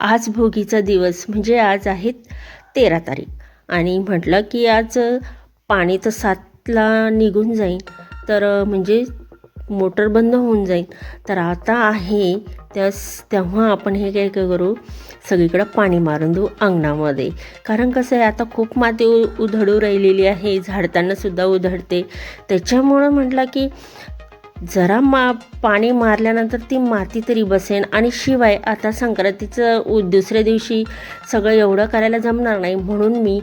आज भोगीचा दिवस म्हणजे आज आहेत तेरा तारीख. आणि म्हटलं की आज पाणी तर सातला निघून जाईल तर म्हणजे मोटर बंद होऊन जाईल. तर आता आहे त्यास तेव्हा आपण हे काय काय करू सगळीकडं पाणी मारून देऊ अंगणामध्ये. कारण कसं आहे आता खूप माती उ उधळू राहिलेली आहे झाडतानासुद्धा उधळते. त्याच्यामुळं म्हटलं की जरा मा पाणी मारल्यानंतर ती माती तरी बसेन आणि शिवाय आता संक्रांतीचं उ दुसऱ्या दिवशी सगळं एवढं करायला जमणार नाही म्हणून मी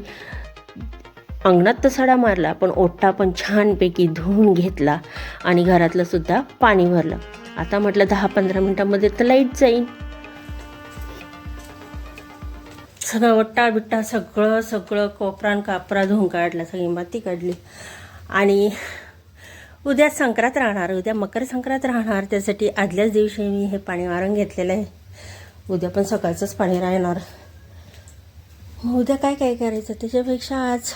अंगणात तर सडा मारला पण ओट्टा पण छानपैकी धुवून घेतला आणि घरातलंसुद्धा पाणी भरलं. आता म्हटलं दहा पंधरा मिनटामध्ये तर लाइट जाईल. सगळं ओट्टा बिट्टा सगळं सगळं कोपरान कापरा धुवून काढला सगळी माती काढली. आणि उद्या संक्रांत राहणार उद्या मकर संक्रांत राहणार त्यासाठी आदल्याच दिवशी मी हे पाणी मारून घेतलेलं आहे. उद्या पण सकाळचंच पाणी राहणार. मग उद्या काय काय करायचं? त्याच्यापेक्षा आज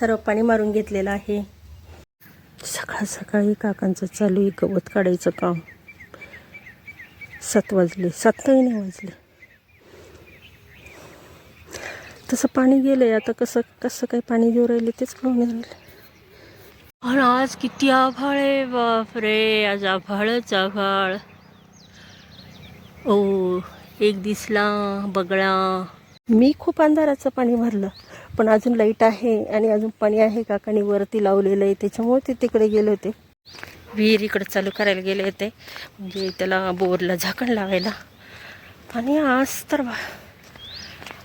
सर्व पाणी मारून घेतलेलं आहे. सकाळ सकाळी काकांचं चालू आहे गवत काढायचं काम. सात वाजले सातही नाही वाजले. तसं पाणी गेलं आहे आता कसं कसं काही पाणी देऊ राहिले तेच कळून राहिलं राहिले पण आज किती आभाळ आहे बापरे आज आभाळच आभाळ ओ एक दिसला बगळा मी खूप अंधाराचं पाणी भरलं पण अजून लाइट आहे आणि अजून पाणी आहे काकाने वरती लावलेलं आहे त्याच्यामुळे ते तिकडे गेले होते. विहीर इकडे चालू करायला गेले होते म्हणजे त्याला बोरला झाकण लावायला. आणि आज तर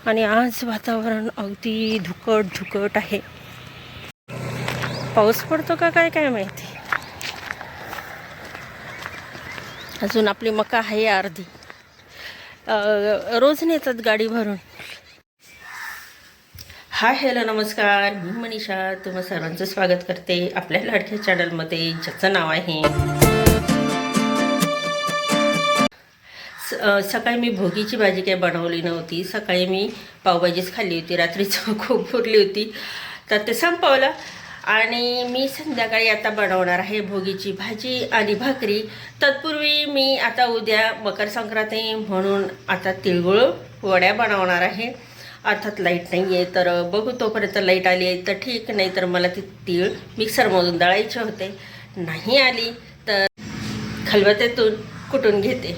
आणि आज वातावरण अगदी धुकट धुकट आहे. पाऊस पडतो का काय काय माहिती? अजून आपली मका आहे अर्धी. रोज नेतात गाडी भरून. हाय हॅलो नमस्कार. मी मनीषा. तुम्हा सर्वांचं स्वागत करते आपल्या लाडक्या चॅनलमध्ये ज्याचं नाव आहे स- सकाळी मी भोगीची भाजी काही बनवली नव्हती. सकाळी मी पावभाजीच खाल्ली होती. रात्रीचं खूप उरली होती. तर ते संपवलं. आणि मी संध्याकाळी आता बनवणार आहे भोगीची भाजी आणि भाकरी. तत्पूर्वी मी आता उद्या मकर संक्रांती म्हणून आता तिळगुळ वड्या बनवणार आहे. अर्थात लाइट नाही आहे तर बघू तोपर्यंत लाइट आली आहे तर ठीक नाही तर मला ती तीळ मिक्सरमधून दळायचे होते. नाही आली तर खलबत्यातून कुटून घेते.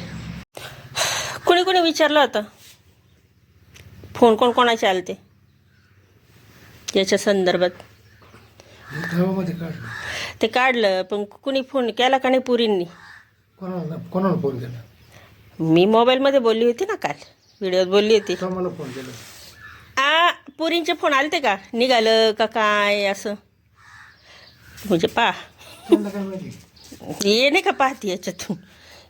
कोणी कोणी विचारलं होतं फोन कोण कोणाचे आलते? याच्या संदर्भात. गावामध्ये काढलं. ते काढलं पण कुणी फोन केला का नाही पुरींनी? कोणाला कोणाला फोन केला? मी मोबाईलमध्ये बोलली होती ना काल. व्हिडिओत बोलली होती. तो मला फोन केला. आ पुरींचे फोन आलते का? निघालं का काय असं? म्हणजे पा. त्यांना काय माहिती? ये नाही का पाहते याच्यातून?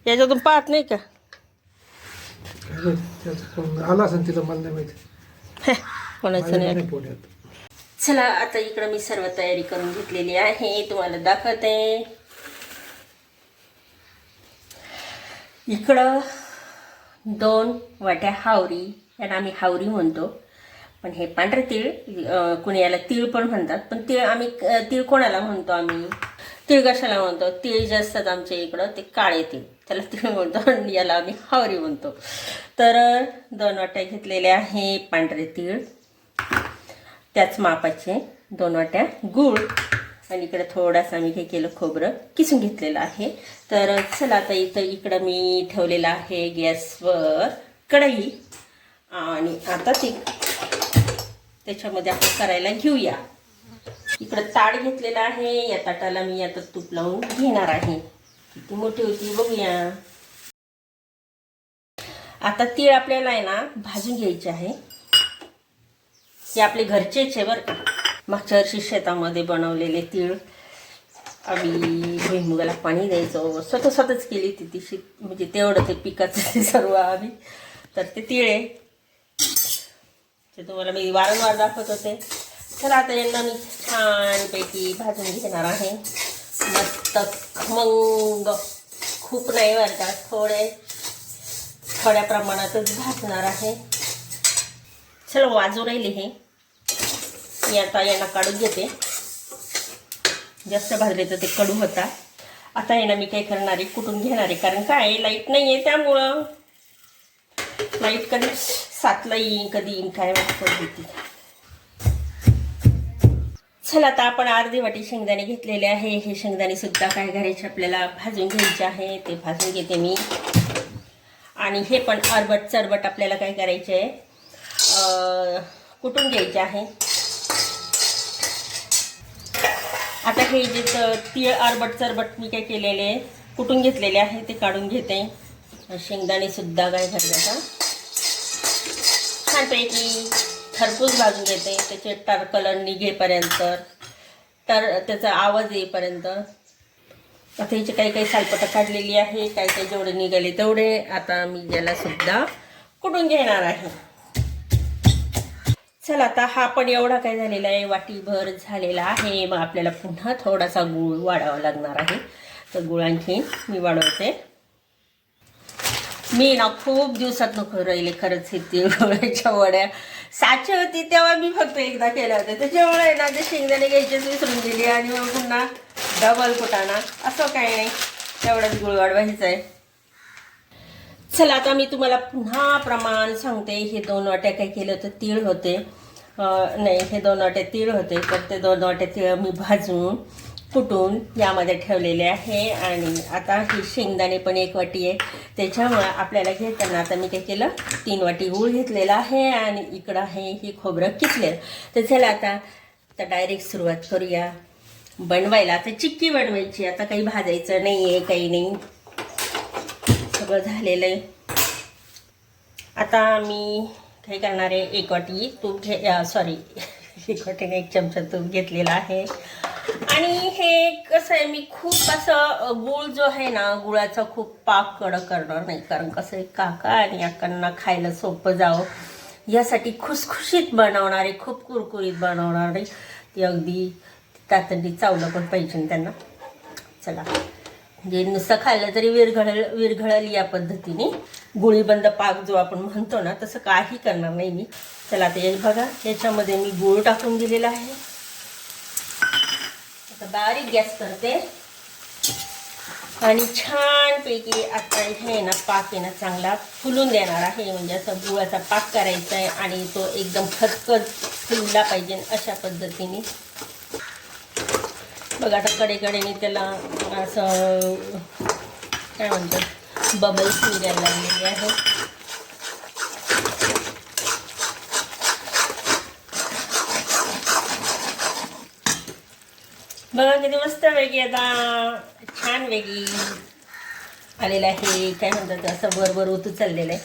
याच्यातून पाहत नाही का? काय माहिती? त्याचा फोन आला असेल तिला मला नाही माहिती. कोणाचं नाही नाही फोन येत. चला आता इकडं मी सर्व तयारी करून घेतलेली आहे. तुम्हाला दाखवते. इकडं दोन वाट्या हावरी याला आम्ही हावरी म्हणतो. पण हे पांढरे तीळ कुणी याला तीळ पण म्हणतात. पण तीळ आम्ही तीळ कोणाला म्हणतो आम्ही? तीळ कशाला म्हणतो? तीळ जे असतात आमच्या इकडं ते काळे तीळ. त्याला तीळ म्हणतो आणि याला आम्ही हावरी म्हणतो. तर दोन वाट्या घेतलेल्या आहे पांढरे तीळ. त्याच मापाचे दोन वाट्या गूळ. आणि इकडं थोडासा मी हे केलं खोबरं. किसून घेतलेलं आहे. तर चला आता इथं इकडं मी ठेवलेलं आहे गॅसवर कढई. आणि आता ती त्याच्यामध्ये आपण करायला घेऊया. इकडं ताट घेतलेलं आहे. या ताटाला मी आता तूप लावून घेणार आहे. किती मोठी होती बघूया. आता तीळ आपल्याला आहे ना भाजून घ्यायचे आहे. हे आपले घरचेच आहे बरं का. मागच्या वर्षी शेतामध्ये बनवलेले तीळ. आम्ही भुईमुगाला पाणी द्यायचो. स्वतः स्वतःच केली ती ती शेत. म्हणजे तेवढं ते पिकाचं ते सर्व आम्ही. तर ते तीळ आहे. ते तुम्हाला मी वारंवार दाखवत होते. तर आता यांना मी छानपैकी भाजून घेणार आहे. मस्त खमंग. खूप नाही बरं का. थोडे थोड्या प्रमाणातच भाजणार आहे. चला वाजू राहिले हे. मी आता यांना काढून घेते. जास्त भाजले तर ते कडू होता. आता यांना मी काय करणार आहे कुठून घेणार आहे? कारण काय लाइट नाही आहे त्यामुळं. लाइट कधी सातला येईन कधी येईन काय वाटतं चला आता आपण अर्धी वाटी शेंगदाणे घेतलेले आहे. हे शेंगदाणे सुद्धा काय करायचे आपल्याला? भाजून घ्यायचे आहे. ते भाजून घेते मी. आणि हे पण अरबट चरबट आपल्याला काय करायचे आहे कुठून कुटून घ्यायचे आहे? आता हे जे तीळ आरबट चरबट मी काय केलेले आहे, कुटून घेतलेले आहे ते काढून घेते. शेंगदाणे सुद्धा काय करायचं छानपैकी खरपूस भाजून घेते त्याचे टर कलर निघेपर्यंत तर त्याचा आवाज येईपर्यंत. आता याचे काही काही सालपटं काढलेली आहे काही काही जेवढे निघाले तेवढे आता मी याला सुद्धा कुठून घेणार आहे. चला आता हा पण एवढा काय झालेला आहे. वाटीभर झालेला आहे. मग आपल्याला पुन्हा थोडासा गूळ वाढावा लागणार आहे. तर गुळ आणखी मी वाढवते. मी ना खूप दिवसात नको राहिले खरंच हे तिळगुळाच्या वड्या. साचे होती तेव्हा मी फक्त एकदा केल्या होत्या. त्याच्यामुळे ना ते शेंगदाणे घ्यायचेच विसरून गेली आणि मग पुन्हा डबल कुटाणा. असं काही नाही. तेवढाच गुळ वाढवायचं आहे. चला आता मी तुम्हाला पुन्हा प्रमाण सांगते. हे दोन वाट्या काय केलं होतं? तीळ होते. नाही हे दोन वाट्या तीळ होते तर ते दोन वाट्या तीळ मी भाजून कुटून यामध्ये ठेवलेले आहे. आणि आता ही शेंगदाणे पण एक वाटी आहे. त्याच्यामुळे आपल्याला घेताना आता मी काय केलं? तीन वाटी गूळ घेतलेला आहे आणि इकडं आहे ही खोबरं किसलेलं. तर चला आता तर डायरेक्ट सुरुवात करूया. बनवायला आता चिक्की बनवायची. आता काही भाजायचं नाही आहे काही नाही. सगळं झालेलं आहे. आता मी काय करणार आहे एक वाटी तूप घे सॉरी एक वाटीने एक चमचा तूप घेतलेला आहे. आणि हे कसं आहे मी खूप असं गुळ जो आहे ना गुळाचा खूप पाक कडक करणार नाही. कारण कसं आहे काका आणि अक्कांना खायला सोपं जावं. यासाठी खुसखुशीत बनवणारे खूप कुरकुरीत बनवणारे ती अगदी तातडी चावलं पण पाहिजे त्यांना. चला. म्हणजे नुसतं खाल्लं तरी विरघळल विरघळल या पद्धतीने गुळीबंद पाक जो आपण म्हणतो ना तसं काही करणार नाही मी. चला आता हे बघा याच्यामध्ये मी गूळ टाकून दिलेला आहे. आता बारीक गॅस करते. आणि छानपैकी आता हे ना पाक आहे ना चांगला फुलून देणार आहे. म्हणजे असं गुळाचा पाक करायचा आहे आणि तो एकदम खतखत फुलला पाहिजे अशा पद्धतीने. बघा आता कडेकडेने त्याला असं काय म्हणतात बबल्स निघायला लागलेले आहे बघा किती मस्त वेगळी आता छान वेगळी आलेलं आहे काय म्हणतात असं बरोबर उतू चाललेलं आहे.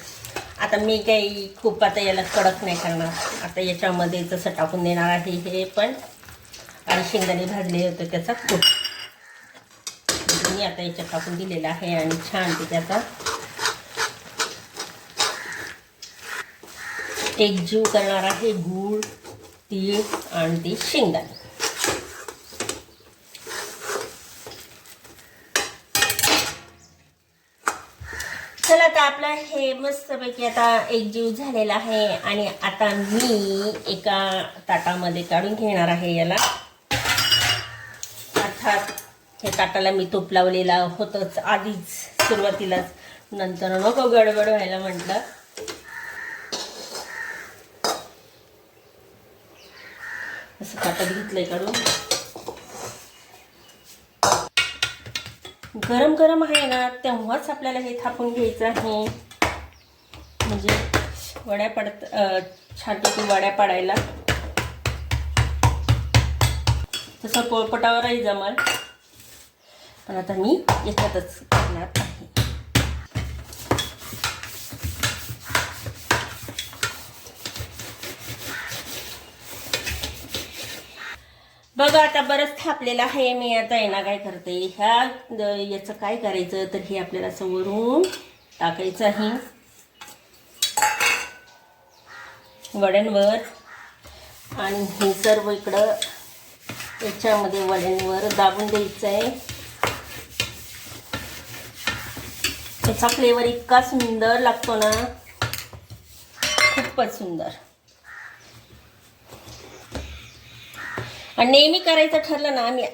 आता मी काही खूप आता याला कडक नाही करणार. आता याच्यामध्ये जसं टाकून देणार आहे हे पण. आणि शेंगदाणे भाजले होते त्याचा कूट. मी आता याच्यात टाकून दिलेला आहे आणि छान ते त्याचा एकजीव करणार आहे गूळ तीळ आणि ती शेंगदाणे. चला आता आपला हे मस्तपैकी आता एक जीव झालेला आहे आणि आता मी एका ताटामध्ये काढून घेणार आहे याला. अर्थात हे ताटाला मी तूप लावलेला होतंच आधीच सुरुवातीलाच. नंतर नको गडबड व्हायला म्हटलं. असं ताटात घेतलंय काढून. गरम गरम आहे ना तेव्हाच आपल्याला हे थापून घ्यायचं आहे. म्हणजे वड्या पडत अं, वड्या पाडायला. तसं पोळपटावरही जमाल. पण आता मी याच्यातच करणार आहे. बघा आता बरंच थापलेलं आहे मी आता येणार काय करते? ह्या याचं काय करायचं? तर हे आपल्याला असं वरून टाकायचं आहे. वड्यांवर. आणि हे सर्व इकडं त्याच्यामध्ये वड्यांवर दाबून द्यायचं आहे त्याचा फ्लेवर इतका सुंदर लागतो ना. खूपच सुंदर. आणि नेहमी करायचं ठरलं ना आम्ही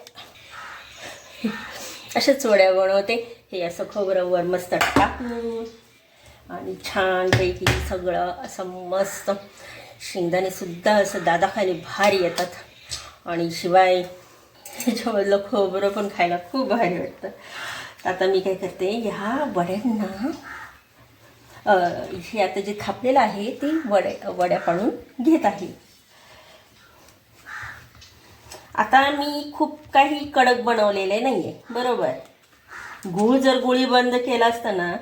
अशा चोड्या बनवते. हे असं खोबरं वर मस्त टाकून आणि छानपैकी सगळं असं मस्त शेंगदाणे सुद्धा असं दादाखाली भारी येतात. आणि शिवाय ह्याच्यामधलं खोबरं पण खायला खूप भारी वाटतं. आता मी काय करते ह्या वड्यांना हे आता जे थापलेलं आहे ते वड्या वड्या पाडून घेत आहे. आता मी खूप काही कडक बनवलेले नाही आहे बरोबर. गूळ जर गुळी बंद केला असता ना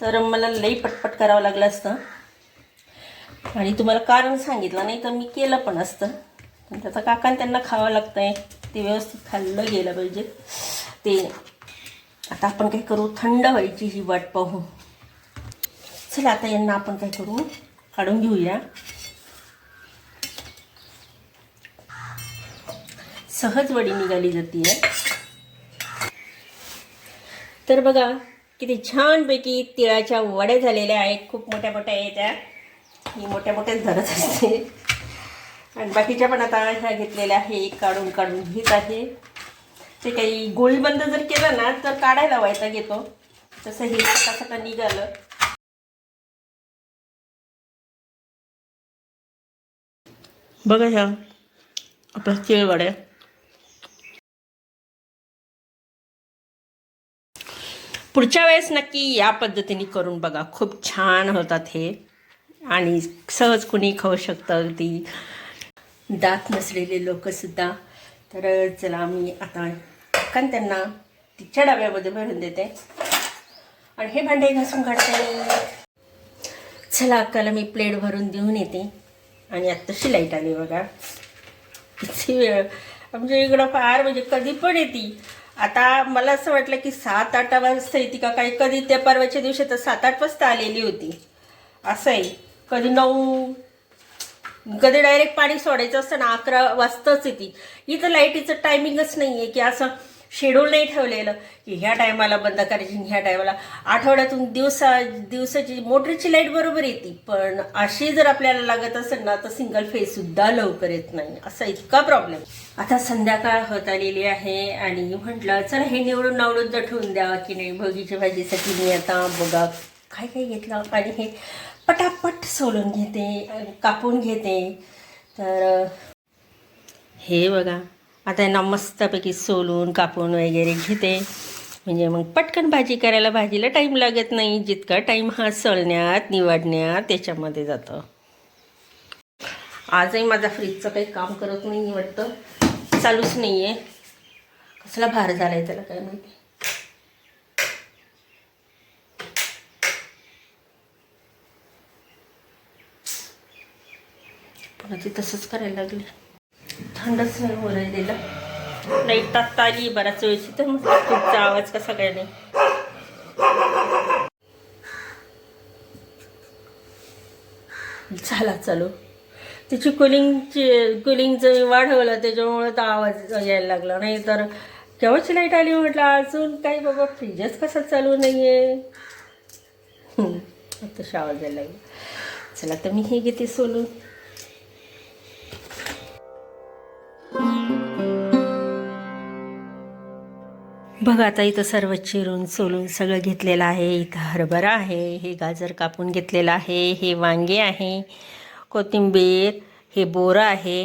तर मला लई पटपट करावं लागलं असतं. आणि तुम्हाला कारण सांगितलं नाही तर मी केलं पण असतं. आणि त्याचा काका त्यांना खावं लागतं आहे ते व्यवस्थित खाल्लं गेलं पाहिजे. ते आता आपण काय करू? थंड व्हायची ही वाट पाहू. चला आता यांना आपण काय करू? काढून घेऊया. सहज वडी निघाली जाते तर बघा किती छानपैकी तिळाच्या वड्या झालेल्या आहेत. खूप मोठ्या मोठ्या आहेत त्या. मी मोठ्या मोठ्याच धरत असते. आणि बाकीच्या पण आता ह्या घेतलेल्या आहे काढून काढून घेत आहे. ते काही गोळी बंद जर केलं ना तर काढायला व्हायचा घेतो तसं हे सकाळ निघालं. बघा ह्या आपल्या तिळवड्या पुढच्या वेळेस नक्की या पद्धतीने करून बघा. खूप छान होतात हे. आणि सहज कुणी खाऊ शकतं अगदी दात नसलेले लोकसुद्धा. तर चला मी आता कारण त्यांना तिच्या डब्यामध्ये भरून देते. आणि हे भांडे घासून काढते. चला अक्काला मी प्लेट भरून देऊन येते. आणि आत्ताशी लाइट आली बघा. किती वेळ. आमच्या इकडं फार म्हणजे कधी पण येते. आता मला असं वाटलं की सात आठ वाजता येते का काही? कधी त्या परवाच्या दिवशी तर सात आठ वाजता आलेली होती. असं आहे. कधी नऊ कधी डायरेक्ट पाणी सोडायचं असतं ना अकरा वाजताच येते. इथं लाईटीचं टायमिंगच नाही आहे की असं शेड्यूल नाही ठेवलेलं की ह्या टायमाला बंद करायची ह्या टायमाला आठवड्यातून दिवसा दिवसाची मोटरची लाइट बरोबर येते पण अशी जर आपल्याला लागत असेल ना तर सिंगल फेज सुद्धा लवकर येत नाही. असा इतका प्रॉब्लेम आता संध्याकाळ होत आलेली आहे आणि म्हटलं चला हे निवडून नावडून तर ठेवून द्या की नाही भोगीच्या भाजीसाठी मी आता बघा काय काय घेतलं आणि हे पटापट सोलून घेते कापून घेते. तर हे बघा आता यांना मस्तपैकी सोलून कापून वगैरे घेते. म्हणजे मग पटकन भाजी करायला भाजीला टाईम लागत नाही. जितका टाईम हा सोलण्यात निवडण्यात त्याच्यामध्ये जातं. आजही माझा फ्रीजचं काही काम करत नाही वाटतं. चालूच नाही आहे कसला भार झाला आहे त्याला काय माहिती. पुन्हा ती तसंच करायला लागली. थंडच नाही बोलायला लाइट आत्ता आली बराच वेळची तर मग तुमचा आवाज कसा काय नाही. झाला चालू. त्याची कुलिंगची कुलिंगचं वाढवलं त्याच्यामुळे तर आवाज यायला लागला. नाही तर केव्हाची लाइट आली म्हटलं अजून काही बाबा फ्रीजच कसा चालू नाही आहे तशी आवाज यायला लागला. चला तर मी हे घेते सोलून. बघा आता इथं सर्व चिरून सोलून सगळं घेतलेलं आहे. इथं हरभरा आहे हे गाजर कापून घेतलेलं आहे हे वांगे आहे कोथिंबीर हे बोरं आहे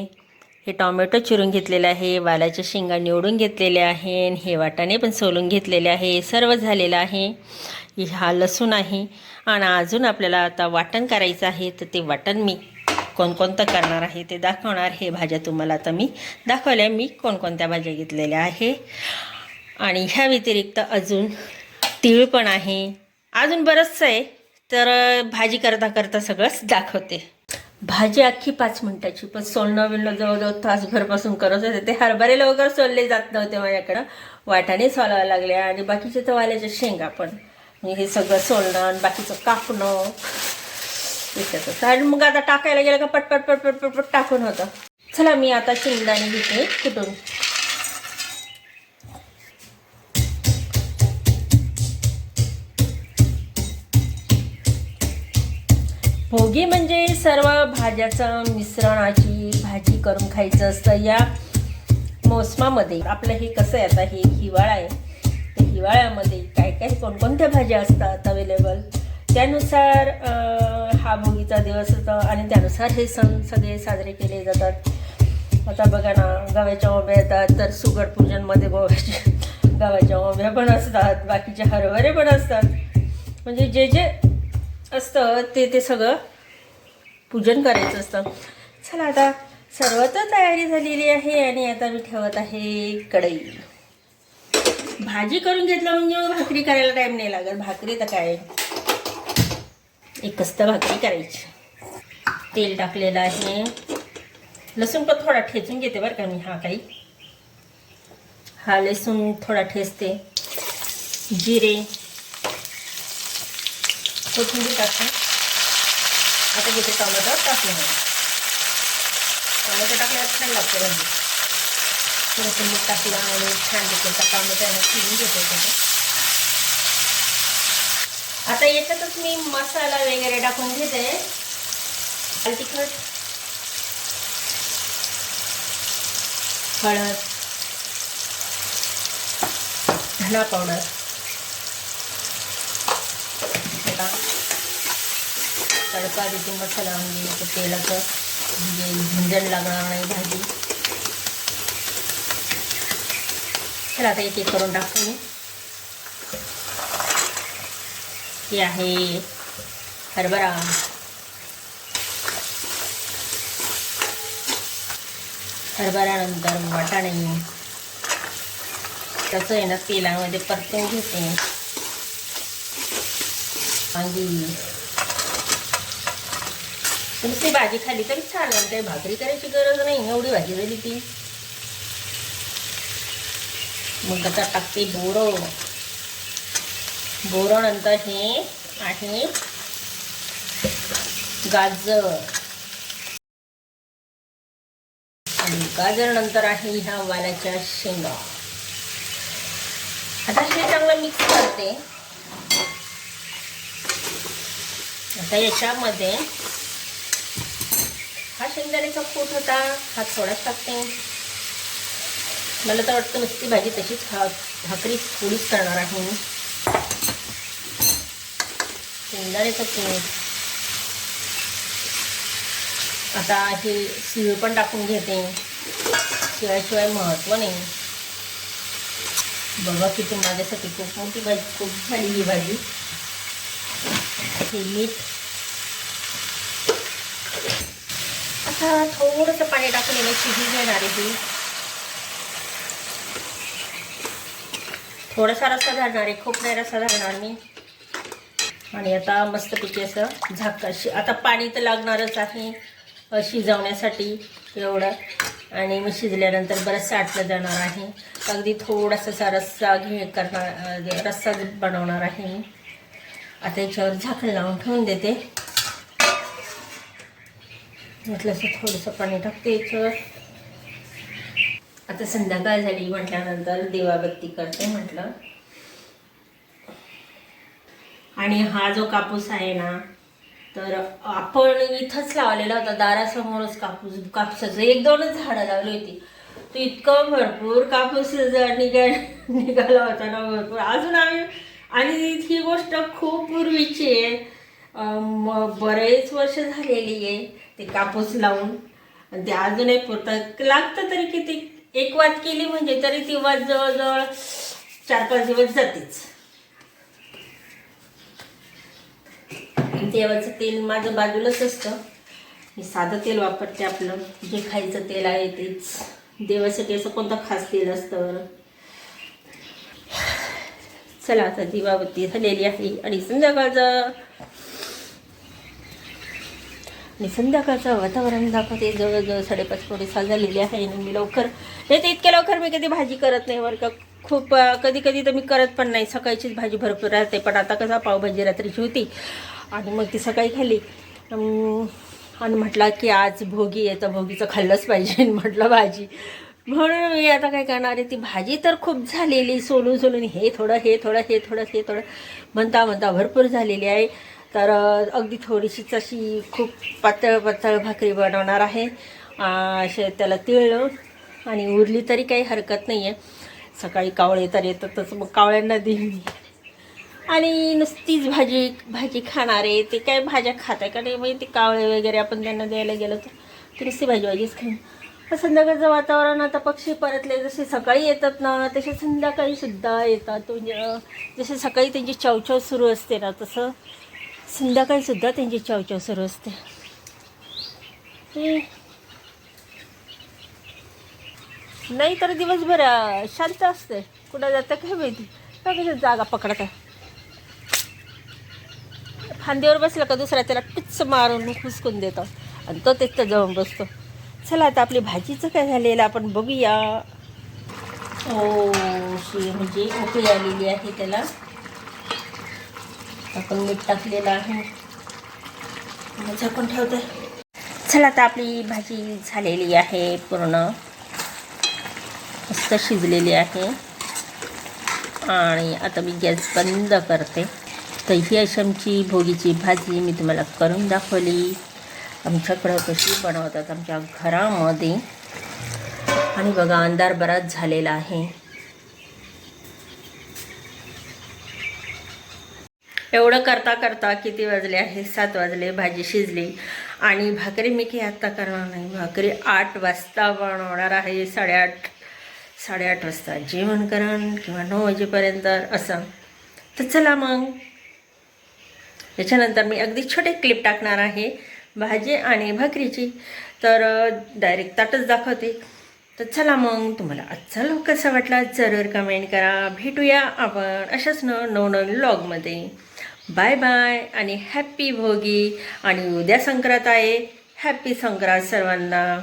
हे टॉमॅटो चिरून घेतलेलं आहे वालाच्या शेंगा निवडून घेतलेल्या आहे आणि हे वाटाणे पण सोलून घेतलेले आहे सर्व झालेलं आहे. हा लसूण आहे. आणि अजून आपल्याला आता वाटण करायचं आहे तर ते वाटण मी कोणकोणतं करणार आहे ते दाखवणार. हे भाज्या तुम्हाला आता मी दाखवल्या. मी कोणकोणत्या भाज्या घेतलेल्या आहे? आणि ह्या व्यतिरिक्त अजून तीळ पण आहे. अजून बरंचसं आहे तर भाजी करता करता सगळंच दाखवते. भाजी अख्खी पाच मिनिटाची पण सोलणं बिलणं जवळजवळ तासभरपासून करत होते. ते हरभरे लवकर सोलले जात नव्हते माझ्याकडं. वाटाने सोलावं लागले आणि बाकीचे तर वाल्याच्या शेंगा पण. मी हे सगळं सोलणं आणि बाकीचं कापणं. याच्यातच आणि मग आता टाकायला गेलं का पटपट पटपट पटपट टाकून होतं. चला मी आता शेंगदाणे घेते कुठून? भोगी म्हणजे सर्व भाज्याचं मिश्रणाची भाजी करून खायचं असतं या मोसमामध्ये. आपलं हे कसं आहे आता? हे हिवाळा आहे. तर हिवाळ्यामध्ये काय काय कोणकोणत्या भाज्या असतात अवेलेबल त्यानुसार हा भोगीचा दिवस होता आणि त्यानुसार हे सण सगळे साजरे केले जातात. आता बघा ना गव्याच्या ओंब्या येतात तर सुगड पूजनमध्ये गोव्याचे गव्याच्या ओंब्या पण असतात बाकीचे हरभरे पण असतात. म्हणजे जे जे असतं ते ते सगळं पूजन करायचं असतं. चला आता सर्व तयारी झालेली आहे आणि आता मी ठेवत आहे कढई. भाजी करून घेतलं म्हणजे भाकरी करायला टाईम नाही लागत. भाकरी तर काय? एकच तर भाकरी करायची. तेल टाकलेलं आहे. लसूण पण थोडा ठेचून घेते बरं का मी हा काही. हा लसूण थोडा ठेचते. जिरे. कोथिंबीर टाकते. आता घेते टोमॅटो टाकले नाही टोमॅटो टाकल्यावर छान लागते भाजी थोडंसं मीठ टाकलं आणि छान त्याचा टोमॅटो आहे ना घेते त्याच्यात आता याच्यातच मी मसाला वगैरे टाकून घेते. आणि तिखट. हळद. धना पावडर आता तडका देते मसाला म्हणजे ते तेलाचं म्हणजे झंझण लागणार नाही भाजी. चला आता एक एक करून टाकतो मी. हे आहे हरभरा. हरभऱ्यानंतर वाटाणे. तसं आहे ना तेलामध्ये परतून घेते. वांगी. नुसती भाजी खाली तरी छान काही भाकरी करायची गरज नाही. एवढी भाजी झाली ती. मग आता टाकते बोरं. बोरं नंतर हे आहे गाजर. आणि गाजर नंतर आहे ह्या वालाच्या शेंगा. आता हे चांगलं मिक्स करते. आता याच्यामध्ये हा शेंगदाण्याचा कूट होता. हा थोडाच टाकते. मला तर वाटतं नुसती भाजी तशीच खा भाकरी थोडीच करणार आहे मी. शेंगदाण्याचं कूट. आता हे शिळ पण टाकून घेते. शिवायशिवाय महत्त्व नाही. बघा किती माझ्यासाठी खूप मोठी भाजी खूप झाली ही भाजी. हे मीठ आता थोडंसं पाणी टाकलेलं शिजू घेणार आहे थोडासा रस्सा घालणार आहे खूप नाही रस्सा घालणार मी. आणि आता मस्तपैकी असं झाक शि आता पाणी तर लागणारच आहे शिजवण्यासाठी एवढं. आणि मग शिजल्यानंतर बरंच साठलं जाणार आहे. अगदी थोडासा रस्सा घे करणार रस्सा बनवणार आहे मी. आता याच्यावर झाकण लावून ठेवून देते. म्हटलं थोडंसं पाणी टाकते याच्यावर. आता संध्याकाळ झाली म्हटल्यानंतर देवाबत्ती करते म्हटलं. आणि हा जो कापूस आहे ना तर आपण इथंच लावलेला होता दारासमोरच कापूस कापसाचं एक दोनच झाडं लावली होती. तो इतकं भरपूर कापूस निघा निघाला होता ना भरपूर. अजून आम्ही आणि ही गोष्ट खूप पूर्वीची आहे. बरेच वर्ष झालेली आहे. ते कापूस लावून. आणि ते अजूनही पुरतं. लागतं तरी किती? एक वाज केली म्हणजे तरी ती वाज जवळजवळ चार पाच दिवस जातेच. देवाचं तेल माझं बाजूलाच असतं. मी साधं तेल वापरते आपलं. जे खायचं तेल आहे तेच. देवासाठी असं कोणतं खास तेल असतं? चला आता दिवावती झालेली आहे. आणि संध्याकाळचं आणि संध्याकाळचं वातावरण दाखवते. जवळजवळ साडेपाच थोडी सहा झालेली आहे आणि मी लवकर नाही तर इतक्या लवकर मी कधी भाजी करत नाही बरं का. खूप कधी कधी तर मी करत पण नाही. सकाळचीच भाजी भरपूर राहते पण आता कसा पावभाजी रात्रीची होती. आणि मग ती सकाळी खाल्ली. आणि म्हटलं की आज भोगी आहे तर भोगीचं खाल्लंच पाहिजे म्हटलं भाजी. म्हणून मी आता काय करणार आहे ती भाजी तर खूप झालेली सोलून सोलून हे थोडं हे थोडं हे थोडं हे थोडं म्हणता म्हणता भरपूर झालेली आहे. तर अगदी थोडीशीच अशी खूप पातळ पातळ भाकरी बनवणार आहे. असे त्याला तीळ लावून आणि उरली तरी काही हरकत नाही आहे सकाळी कावळे तर येतातच मग कावळ्यांना देईन मी आणि नुसतीच भाजी भाजी खाणारे ते काय भाज्या खाताय का नाही म्हणजे ते कावळे वगैरे आपण त्यांना द्यायला गेलो तर. ते नुसती भाजी भाजीच खाईन. तर संध्याकाळचं वातावरण आता पक्षी परतले. जसे सकाळी येतात ना तसे संध्याकाळी सुद्धा येतात. म्हणजे जसे सकाळी त्यांची चवचव सुरू असते ना तसं संध्याकाळीसुद्धा त्यांची चावचाव सुरू असते. नाही तर दिवसभर शांत असते. कुठं जातं काय माहिती? का जागा पकडत आहे फांदीवर बसला का दुसरा त्याला टुच्च मारून हुसकून देतो. आणि तो तिथं जाऊन बसतो. चला आता आपली भाजीचं काय झालेलं आपण बघूया. हो शी म्हणजे उकळी आलेली आहे त्याला. आपण मीठ टाकलेलं आहे. झाकून ठेवते. चला आता आपली भाजी झालेली आहे पूर्ण. मस्त शिजलेली आहे. आणि आता मी गॅस बंद करते. तर ही अशी आमची भोगीची भाजी मी तुम्हाला करून दाखवली. आमच्याकडं कशी बनवतात आमच्या घरामध्ये. आणि बघा अंधार बराच झालेला आहे. एवढं करता करता किती वाजले आहे? सात वाजले भाजी शिजली. आणि भाकरी मी की आत्ता करणार नाही. भाकरी आठ वाजता बनवणार आहे. साडेआठ साडेआठ वाजता. जेवण करण किंवा नऊ वाजेपर्यंत असं. तर चला मग. याच्यानंतर मी अगदी छोटे क्लिप टाकणार आहे. भाजी आणि भाकरीची. तर डायरेक्ट ताटच दाखवते. तर चला मग. तुम्हाला आजचा लोक कसा वाटला? जरूर कमेंट करा. भेटूया आपण अशाच न नवनवीन लॉगमध्ये बाय बाय आणि हॅप्पी भोगी. आणि उद्या संक्रांत आहे. हॅप्पी संक्रांत सर्वांना.